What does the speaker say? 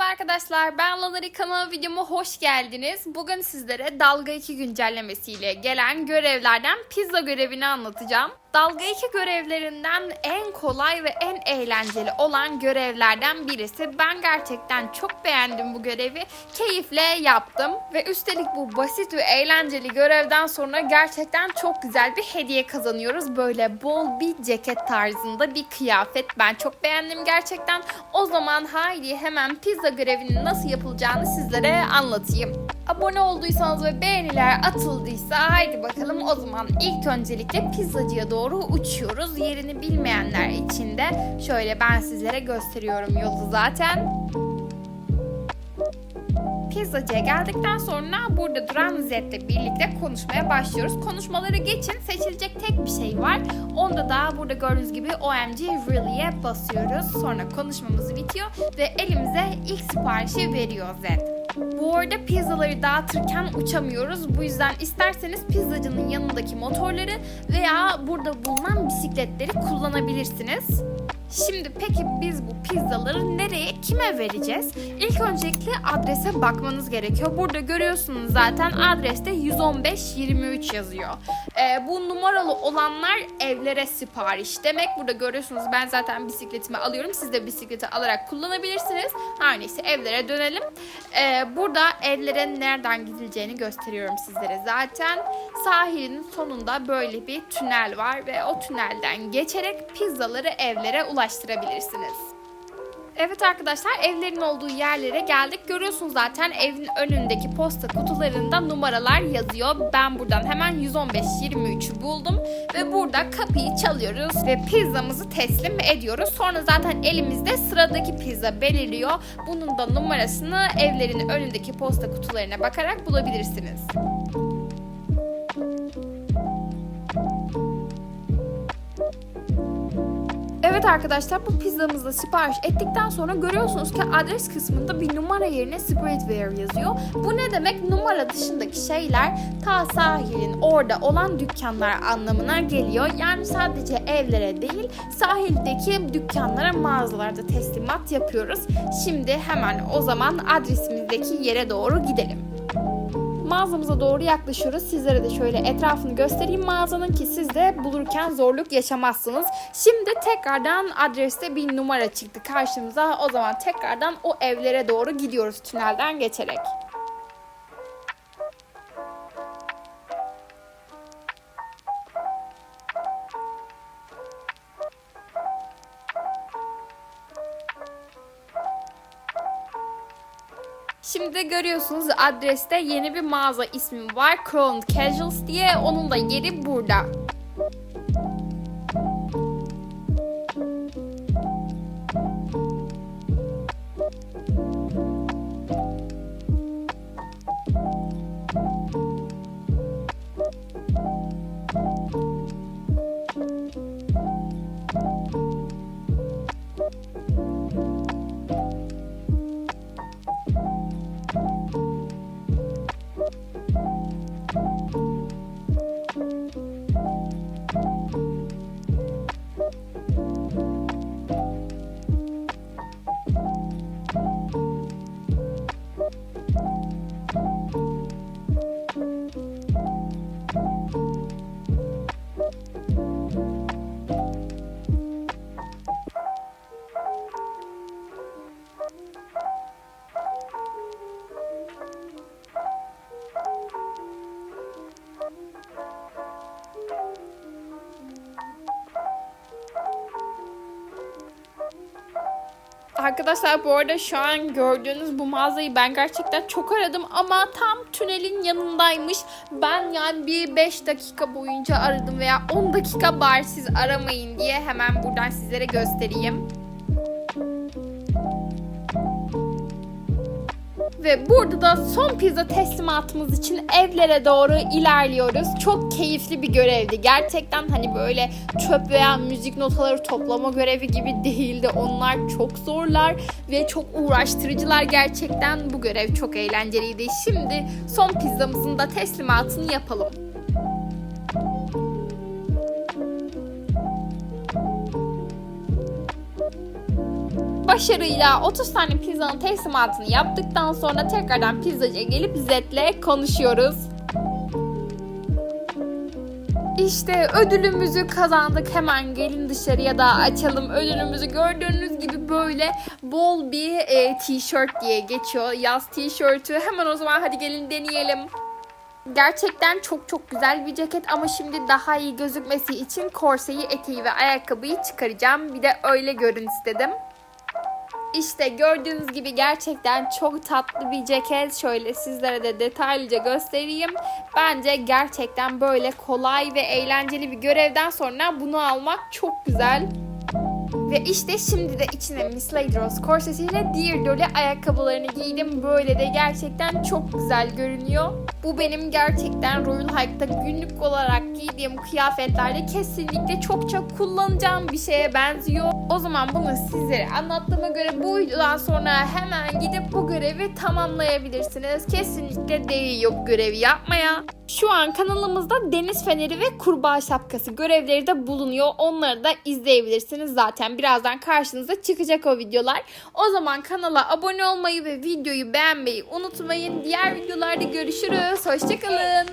Merhaba arkadaşlar, ben Lalari kanalı videoma hoş geldiniz. Bugün sizlere Dalga 2 güncellemesiyle gelen görevlerden pizza görevini anlatacağım. Dalga 2 görevlerinden en kolay ve en eğlenceli olan görevlerden birisi. Ben gerçekten çok beğendim bu görevi. Keyifle yaptım ve üstelik bu basit ve eğlenceli görevden sonra gerçekten çok güzel bir hediye kazanıyoruz. Böyle bol bir ceket tarzında bir kıyafet. Ben çok beğendim gerçekten. O zaman haydi hemen pizza görevinin nasıl yapılacağını sizlere anlatayım. Abone olduysanız ve beğeniler atıldıysa haydi bakalım o zaman ilk öncelikle pizzacıya doğru uçuyoruz. Yerini bilmeyenler için de şöyle ben sizlere gösteriyorum yolu zaten. Pizzacıya geldikten sonra burada duran Zed'le birlikte konuşmaya başlıyoruz. Konuşmaları geçin seçilecek tek bir şey var. Onda da burada gördüğünüz gibi OMG Really'e basıyoruz. Sonra konuşmamız bitiyor ve elimize ilk siparişi veriyor Zed. Bu arada pizzaları dağıtırken uçamıyoruz. Bu yüzden isterseniz pizzacının yanındaki motorları veya burada bulunan bisikletleri kullanabilirsiniz. Şimdi peki biz bu pizzaları nereye, kime vereceğiz? İlk öncelikle adrese bakmanız gerekiyor. Burada görüyorsunuz zaten adreste 115-23 yazıyor. Ee, bu numaralı olanlar evlere sipariş. Demek burada görüyorsunuz ben zaten bisikletimi alıyorum. Siz de bisikleti alarak kullanabilirsiniz. Her neyse evlere dönelim. Ee, burada evlere nereden gidileceğini gösteriyorum sizlere zaten. Sahilin sonunda böyle bir tünel var ve o tünelden geçerek pizzaları evlere ulaştırabilirsiniz. Evet arkadaşlar evlerin olduğu yerlere geldik. Görüyorsunuz zaten evin önündeki posta kutularında numaralar yazıyor. Ben buradan hemen 115-23'ü buldum ve burada kapıyı çalıyoruz ve pizzamızı teslim ediyoruz. Sonra zaten elimizde sıradaki pizza belirliyor. Bunun da numarasını evlerin önündeki posta kutularına bakarak bulabilirsiniz. Evet arkadaşlar bu pizzamızı sipariş ettikten sonra görüyorsunuz ki adres kısmında bir numara yerine Spreadware yazıyor. Bu ne demek? Numara dışındaki şeyler ta sahilin orada olan dükkanlar anlamına geliyor. Yani sadece evlere değil sahildeki dükkanlara mağazalarda teslimat yapıyoruz. Şimdi hemen o zaman adresimizdeki yere doğru gidelim. Mağazamıza doğru yaklaşıyoruz. Sizlere de şöyle etrafını göstereyim mağazanın ki siz de bulurken zorluk yaşamazsınız. Şimdi tekrardan adreste bir numara çıktı karşımıza. O zaman tekrardan o evlere doğru gidiyoruz tünelden geçerek. Şimdi görüyorsunuz adreste yeni bir mağaza ismi var. Crown Casuals diye. Onun da yeri burada. Arkadaşlar bu arada şu an gördüğünüz bu mağazayı ben gerçekten çok aradım ama tam tünelin yanındaymış. Ben yani bir 5 dakika boyunca aradım veya 10 dakika bari siz aramayın diye hemen buradan sizlere göstereyim. Ve burada da son pizza teslimatımız için evlere doğru ilerliyoruz. Çok keyifli bir görevdi. Gerçekten hani böyle çöp veya müzik notaları toplama görevi gibi değildi. Onlar çok zorlar ve çok uğraştırıcılar gerçekten. Bu görev çok eğlenceliydi. Şimdi son pizzamızın da teslimatını yapalım. Başarıyla 30 tane pizzanın teslimatını yaptıktan sonra tekrardan pizzacıya gelip Zed'le konuşuyoruz. İşte ödülümüzü kazandık. Hemen gelin dışarıya da açalım ödülümüzü. Gördüğünüz gibi böyle bol bir e, tişört diye geçiyor. Yaz tişörtü. Hemen o zaman hadi gelin deneyelim. Gerçekten çok çok güzel bir ceket ama şimdi daha iyi gözükmesi için korseyi, eteği ve ayakkabıyı çıkaracağım. Bir de öyle görün istedim. İşte gördüğünüz gibi gerçekten çok tatlı bir ceket. Şöyle sizlere de detaylıca göstereyim. Bence gerçekten böyle kolay ve eğlenceli bir görevden sonra bunu almak çok güzel. Ve işte şimdi de içine Miss Lady Rose korsesiyle Dear Dolly ayakkabılarını giydim. Böyle de gerçekten çok güzel görünüyor. Bu benim gerçekten Royal Hike'da günlük olarak giydiğim kıyafetlerde kesinlikle çokça kullanacağım bir şeye benziyor. O zaman bunu sizlere anlattığıma göre bu videodan sonra hemen gidip bu görevi tamamlayabilirsiniz. Kesinlikle değiyor bu görevi yapmaya. Şu an kanalımızda deniz feneri ve kurbağa şapkası görevleri de bulunuyor. Onları da izleyebilirsiniz zaten. Birazdan karşınıza çıkacak o videolar. O zaman kanala abone olmayı ve videoyu beğenmeyi unutmayın. Diğer videolarda görüşürüz. Hoşçakalın.